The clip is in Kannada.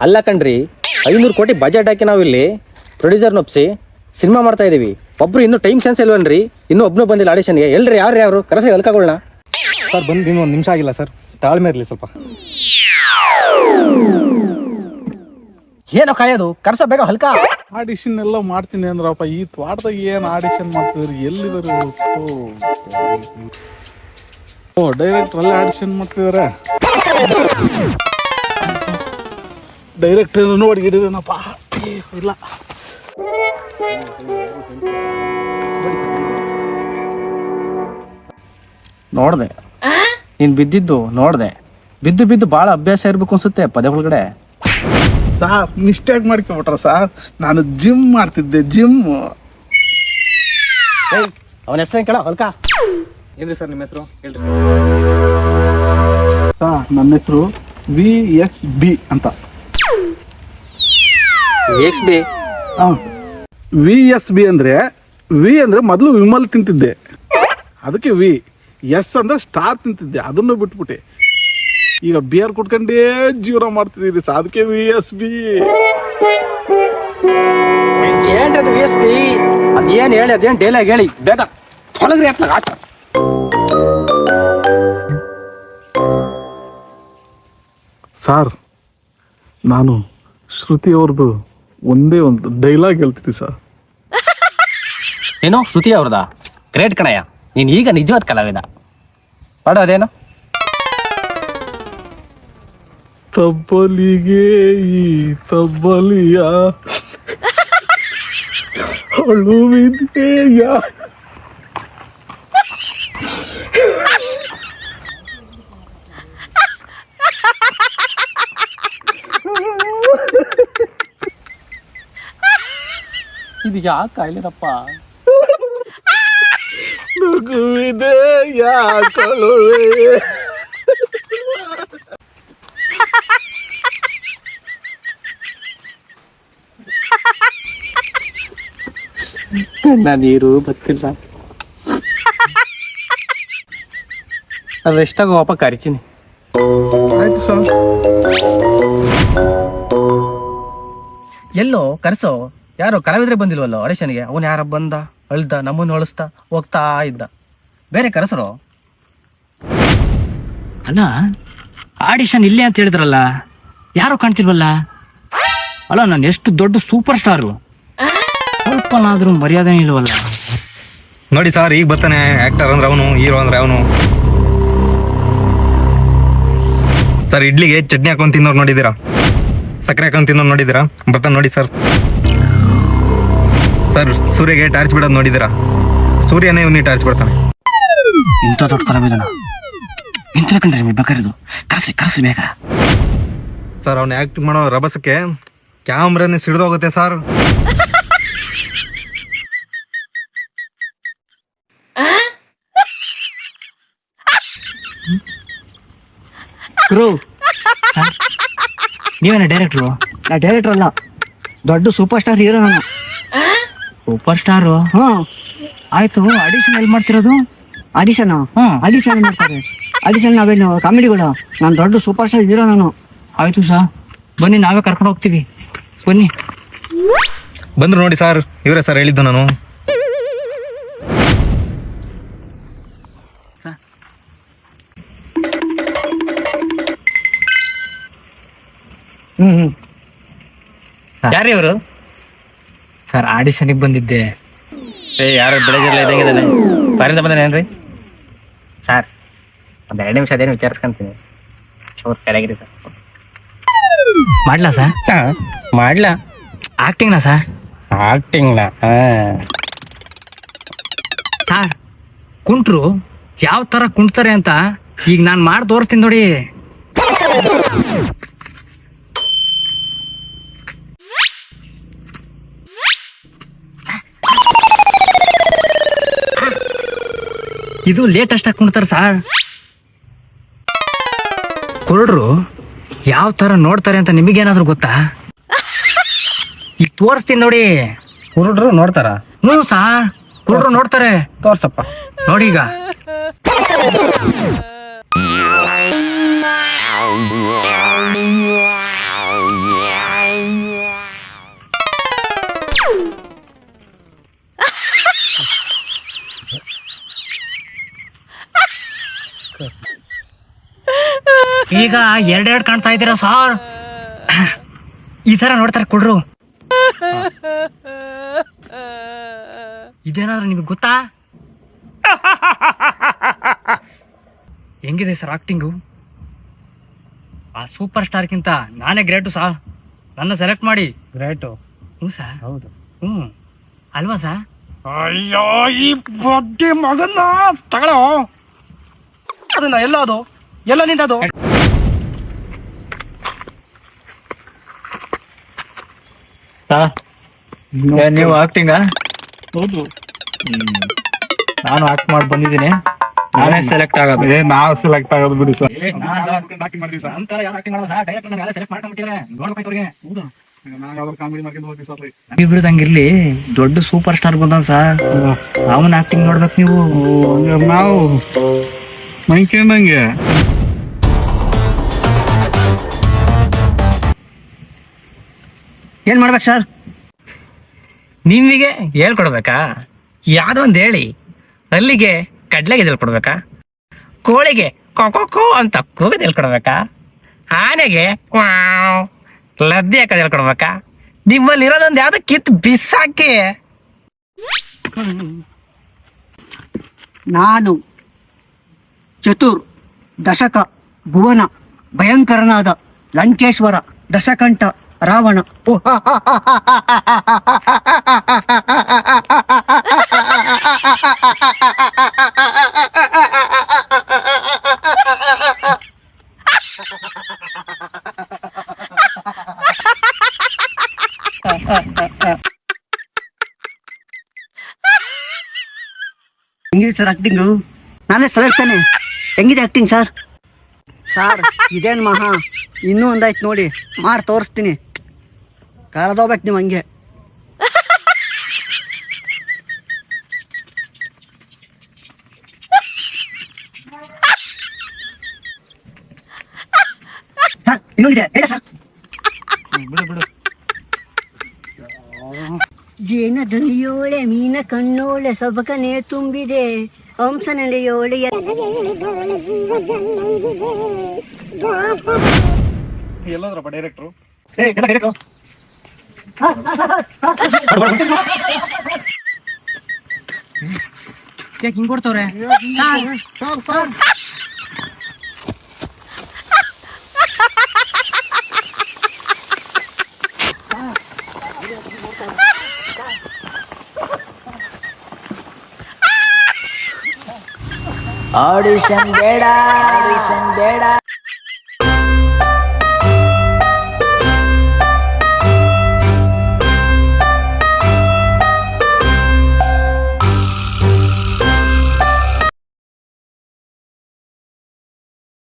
ಅಲ್ಲ ಕಣ್ರಿ ಐನೂರು ಕೋಟಿ ಬಜೆಟ್ ಹಾಕಿ ನಾವು ಇಲ್ಲಿ ಪ್ರೊಡ್ಯೂಸರ್ನ ಒಪ್ಸಿ ಸಿನಿಮಾ ಮಾಡ್ತಾ ಇದೀವಿ ಒಬ್ರು ಇನ್ನೂ ಟೈಮ್ ಸೆನ್ಸ್ ಇಲ್ವನ್ರಿ ಇನ್ನೂ ಒಬ್ನು ಬಂದಿಲ್ಲ ಆಡಿಷನ್ಗೆ ಎಲ್ರಿ ಯಾರು ಯಾರು ಕರೆಸಿ ಎಲ್ಕೊಳ್ಳೋಣ ಸರ್ ಬಂದು ಇನ್ನೂ ಒಂದು ನಿಮಿಷ ಆಗಿಲ್ಲ ಸರ್ ತಾಳ್ಮೆ ಇರಲಿ ಸ್ವಲ್ಪ ಏನೋ ಕಾಯೋದು ಕರ್ಸ ಬೇಗ ಹಲ್ಕ ಆಡಿಷನ್ ಎಲ್ಲ ಮಾಡ್ತೀನಿ ಅಂದ್ರಪ್ಪ ಈ ತ್ವಾಟದಾಗ ಏನ್ ಆಡಿಷನ್ ಮಾಡ್ತಿದ್ರಿ ಎಲ್ಲಿ ಓ ಡೈರೆಕ್ಟರ್ ಅಲ್ಲೇ ಆಡಿಷನ್ ಮಾಡ್ತಿದಾರೆ ಡೈರೆಕ್ಟರ್ ನೋಡಿ ಹಿಡಿದೇನಪ್ಪ. ಇಲ್ಲ. ನೋಡ್ದೆ. ನೀನ್ ಬಿದ್ದಿದ್ದು ನೋಡ್ದೆ. ಬಿದ್ದು ಬಿದ್ದು ಬಹಳ ಅಭ್ಯಾಸ ಇರ್ಬೇಕು ಅನ್ಸುತ್ತೆ ಪದೇ ಒಳಗಡೆ. ಸಾರ್ ಮಿಸ್ಟೇಕ್ ಮಾಡ್ಕೊಬಿಟ್ರ ಸಾರ್. ನಾನು ಜಿಮ್ ಮಾಡ್ತಿದ್ದೆ ಜಿಮ್ ಅವನ ಹೆಸರು ಕೇಳ ಹೊಲ್ಕ ಏನ್ರಿ ಸರ್ ನಿಮ್ಮ ಹೆಸರು? ಹೇಳ್ರಿ ಸಾರ್. ನನ್ನ ಹೆಸರು ವಿ ಎಸ್ ಬಿ ಅಂತ. X B V S B ಅಂದ್ರೆ ವಿ ಅಂದ್ರೆ ಮೊದಲು ವಿಮಲ್ ತಿಂತಿದ್ದೆ. ಅದಕ್ಕೆ ವಿ ಎಸ್ ಅಂದ್ರೆ ಸ್ಟಾರ್ ತಿಂತಿದ್ದೆ. ಅದನ್ನು ಬಿಟ್ಬಿಟ್ಟೆ. ಈಗ ಬಿಯರ್ ಕುಟ್ಕೊಂಡೇ ಜೀವನ ಮಾಡ್ತಿದ್ದೀರಿ ಅದಕ್ಕೆ ವಿ ಎಸ್ ಬಿ ಏನ್ರಿ ವಿ ಎಸ್ ಬಿ ಅದೇನು ಹೇಳಿ ಅದೇನು ಡೈಲಾಗ್ ಹೇಳಿ? ಬೇಗ ತೊಲಗ್ರಿ ಅತ್ಲಾಗ ಆಟ. ಸರ್ ನಾನು ಶ್ರುತಿ ಅವ್ರದ್ದು ಒಂದೇ ಒಂದು ಡೈಲಾಗ್ ಹೇಳ್ತೀನಿ ಸರ್ ಏನೋ ಶ್ರುತಿ ಅವ್ರದ? ಗ್ರೇಟ್ ಕಣಯ್ಯ. ನೀನು ಈಗ ನಿಜವಾದ ಕಲಾವಿದ. ಮಾಡು ಅದೇನು? ತಬ್ಬಲಿಗೆ ಈ ತಬ್ಬಲಿಯ ಅಳುವಿದೆಯ ಇದು ಯಾಕೆ ಕಾಯ್ಲಿರಪ್ಪ? ನಗುವಿದೆಯ ಕಳುವೆ ಕಣ್ಣ ನೀರು ಬತ್ತಿಲ್ಲ. ಅದೆಷ್ಟಾಗ ವಾಪ ಕರಿತೀನಿ. ಆಯ್ತು ಸರ್. ಎಲ್ಲೋ ಕರ್ಸೋ? ಯಾರು ಕಲಾವಿದ್ರೆ ಬಂದಿಲ್ವಲ್ಲ ಆಡಿಷನ್ಗೆ ಅವನು ಯಾರ ಬಂದ ಅಳ್ದ ನಮ್ಮನ್ನು ಅಳಿಸ್ತಾ ಹೋಗ್ತಾ ಇದ್ದ. ಬೇರೆ ಕರೆಸರು? ಅಲ್ಲ ಆಡಿಷನ್ ಇಲ್ಲೇ ಅಂತ ಹೇಳಿದ್ರಲ್ಲ ಯಾರು ಕಾಣ್ತಿಲ್ವಲ್ಲ? ಅಲ್ಲ ನಾನು ಎಷ್ಟು ದೊಡ್ಡ ಸೂಪರ್ ಸ್ಟಾರು ಸ್ವಲ್ಪನಾದ್ರೂ ಮರ್ಯಾದೆ ಇಲ್ವಲ್ಲ? ನೋಡಿ ಸರ್ ಈಗ ಬರ್ತಾನೆ ಆಕ್ಟರ್ ಅಂದ್ರೆ ಅವನು ಹೀರೋ ಅಂದ್ರೆ ಅವನು. ಸರ್ ಇಡ್ಲಿಗೆ ಚಟ್ನಿ ಹಾಕೊಂಡು ತಿನ್ನೋರು ನೋಡಿದ್ದೀರಾ? ಸಕ್ಕರೆ ಹಾಕೊಂಡು ತಿನ್ನೋರು ನೋಡಿದ್ದೀರಾ? ಬರ್ತಾನೆ ನೋಡಿ ಸರ್ ಸರ್ ಸೂರ್ಯಗೆ ಟಾರ್ಚ್ ಬಿಡೋದು ನೋಡಿದಿರಾ ಸೂರ್ಯನೇ ಇವನಿಗೆ ಟಾರ್ಚ್ ಬಿಡ್ತಾನೆ. ಇಂಥ ದೊಡ್ಡ ಕಲಾವಿದನ ಇಂಥ ಕಂಡ್ರೆ ಬೇಕಾರಿದು ಕರೆಸಿ ಕರೆಸಿ ಬೇಗ. ಸರ್ ಅವ್ನು ಆ್ಯಕ್ಟ್ ಮಾಡೋ ರಭಸಕ್ಕೆ ಕ್ಯಾಮ್ರನೇ ಸಿಡ್ದೋಗುತ್ತೆ ಸರ್. ಗುರು. ನೀವೇನ ಡೈರೆಕ್ಟ್ರು ನಾ ಡೈರೆಕ್ಟರ್ ಅಲ್ಲ. ದೊಡ್ಡ ಸೂಪರ್ ಸ್ಟಾರ್ ಹೀರೋ ನಾನು. ಸೂಪರ್ ಸ್ಟಾರ್ ಹಾ ಆಯ್ತು ಅಡಿಷನ್ ಎಲ್ಲಿ ಮಾಡ್ತಿರೋದು? ಅಡಿಷನ್ ಅಡಿಷನ್ ಆಡಿಷನ್ ಮಾಡ್ತಾರೆ? ಆಡಿಷನ್ ನಾವೇನು ಕಾಮಿಡಿಗಳು ನಾನು ದೊಡ್ಡ ಸೂಪರ್ ಸ್ಟಾರ್ ಹೀರೋ ನಾನು. ಆಯ್ತು ಸಾ. ಬನ್ನಿ ನಾವೇ ಕರ್ಕೊಂಡು ಹೋಗ್ತೀವಿ. ಬನ್ನಿ. ಬಂದ್ರು ನೋಡಿ ಸರ್ ಇವರೇ ಸರ್ ಹೇಳಿದ್ದು ನಾನು. ಹ್ಮ್ ಹ್ಮ್. ಯಾರು ಇವರು? ಸರ್ ಆಡಿಷನಿಗೆ ಬಂದಿದ್ದೆ. ಏ ಯಾರು ಬೆಳಗ್ಗೆಲ್ಲ ಇದ್ದಂಗಿದ್ದಾನೆ? ಫಾರಿಂದ ಬಂದಾನೇನ್ರಿ ಸರ್ ಒಂದು ಎರಡು ನಿಮಿಷ ಅದೇನು ವಿಚಾರಿಸ್ಕೊಂತೀನಿ. ಅವ್ರು ಸರಿಯಾಗಿರಿ ಸರ್ ಮಾಡ್ಲಾ ಸರ್ ಮಾಡ್ಲಾ. ಆಕ್ಟಿಂಗ್ನಾ ಸರ್ ಆಕ್ಟಿಂಗ್ನ ಸರ್ ಕುಂಟ್ರು ಯಾವ ತರ ಕುಂಟ್ತಾರೆ ಅಂತ ಈಗ ನಾನು ಮಾಡಿ ತೋರಿಸ್ತೀನಿ ನೋಡಿ. ಇದು ಲೇಟ್ ಆಗಿ ಕುಣ್ತಾರೆ ಸಾರ್. ಕುರುಡ್ರು ಯಾವ ತರ ನೋಡ್ತಾರೆ ಅಂತ ನಿಮಗೇನಾದರೂ ಗೊತ್ತಾ? ಈಗ ತೋರಿಸ್ತೀನಿ ನೋಡಿ. ಕುರುಡ್ರು ನೋಡ್ತಾರ? ಹ್ಞೂ ಸಾರ್. ಕುರುಡ್ರು ನೋಡ್ತಾರೆ. ತೋರ್ಸಪ್ಪ. ನೋಡಿ ಈಗ. ಈಗ ಎರಡೆರಡು ಕಾಣ್ತಾ ಇದ್ದೀರಾ ಸಾರ್? ಈ ತರ ನೋಡ್ತಾರೆ ಕೊಡ್ರು. ಇದೇನಾದ್ರೂ ನಿಮಗೆ ಗೊತ್ತಾ? ಹೆಂಗಿದೆ ಸರ್ ಆಕ್ಟಿಂಗು ಆ ಸೂಪರ್ ಸ್ಟಾರ್ಗಿಂತ ನಾನೇ ಗ್ರೇಟು ಸಾರ್. ನನ್ನ ಸೆಲೆಕ್ಟ್ ಮಾಡಿ. ಗ್ರೇಟು ಹ್ಞೂ ಸರ್. ಹೌದು. ಹ್ಞೂ. ಅಲ್ವಾ ಸರ್? ಅಯ್ಯೋ ಈ ಬಡ್ಡಿ ಮಗನ್ನ ತಗೊಳ್ಳೋ ಅದನ್ನ ಎಲ್ಲ ಅದು ನೀವು ಆಕ್ಟಿಂಗ ಹೌದು. ನಾನು ಆಕ್ಟ್ ಮಾಡಿ ಬಂದಿದ್ದೀನಿ. ನಾನೇ ಸೆಲೆಕ್ಟ್ ಆಗೋದು ಏ ನಾವು ಸೆಲೆಕ್ಟ್ ಆಗೋದು ಬಿಡಿ ಸರ್. ಹಂಗಿರ್ಲಿ ದೊಡ್ಡ ಸೂಪರ್ ಸ್ಟಾರ್ ಬಂದ ಸರ್ ಅವನ ಆಕ್ಟಿಂಗ್ ನೋಡ್ಬೇಕು ನೀವು. ನಾವು ಮೈಕೊಂಡಂಗೆ ಏನ್ ಮಾಡ್ಬೇಕು ಸರ್? ನಿಮಗೆ ಹೇಳ್ಕೊಡ್ಬೇಕಾ? ಯಾವುದೋ ಒಂದು ಹೇಳಿ. ಅಲ್ಲಿಗೆ ಕಡ್ಲೆಗೆ ಹೇಳ್ಕೊಡ್ಬೇಕಾ ಕೋಳಿಗೆ ಕೊಕೊ ಕೋ ಅಂತ ಕೂಗದ್ ಹೇಳ್ಕೊಡ್ಬೇಕಾ ಆನೆಗೆ ಲದ್ದಿ ಹಾಕೋದು ಹೇಳ್ಕೊಡ್ಬೇಕಾ ನಿಮ್ಮಲ್ಲಿ ಇರೋದೊಂದು ಯಾವ್ದು ಕಿತ್ತು ಬಿಸಾಕಿ. ನಾನು ಚತುರ್ ದಶಕ ಭುವನ ಭಯಂಕರನಾದ ಲಂಕೇಶ್ವರ ದಶಕಂಠ ರಾವಣ. ಹೆಂಗಿದೆ ಸರ್ ಆಕ್ಟಿಂಗು ನಾನೇ ಸೆಲೆಕ್ಟ್ ಹೆಂಗಿದೆ ಆಕ್ಟಿಂಗ್ ಸರ್ ಸಾರ್ ಇದೇನು ಮಹಾ? ಇನ್ನೂ ಒಂದಾಯ್ತು ನೋಡಿ. ಮಾಡಿ ತೋರಿಸ್ತೀನಿ. ಕಳೆದೋಗ್ಬೇಕು ನೀವು ಹಂಗೆ. ಜೇನ ಇನ್ನೊಂದಿದೆ ಹೇಳಿ ಸರ್. ಏನ ಧ್ವನಿಯೋಳೆ ಮೀನ ಕಣ್ಣೋಳೆ ಸೊಬಕನೆ ತುಂಬಿದೆ ಹಂಸ ನಡೆಯೋಳೆ ಏ ಡೈರೆಕ್ಟ್ರು ಹಿಂಗ್ ಕೊಡ್ತವ್ರೆ ಆಡಿಷನ್ ಬೇಡ ಆಡಿಷನ್ ಬೇಡ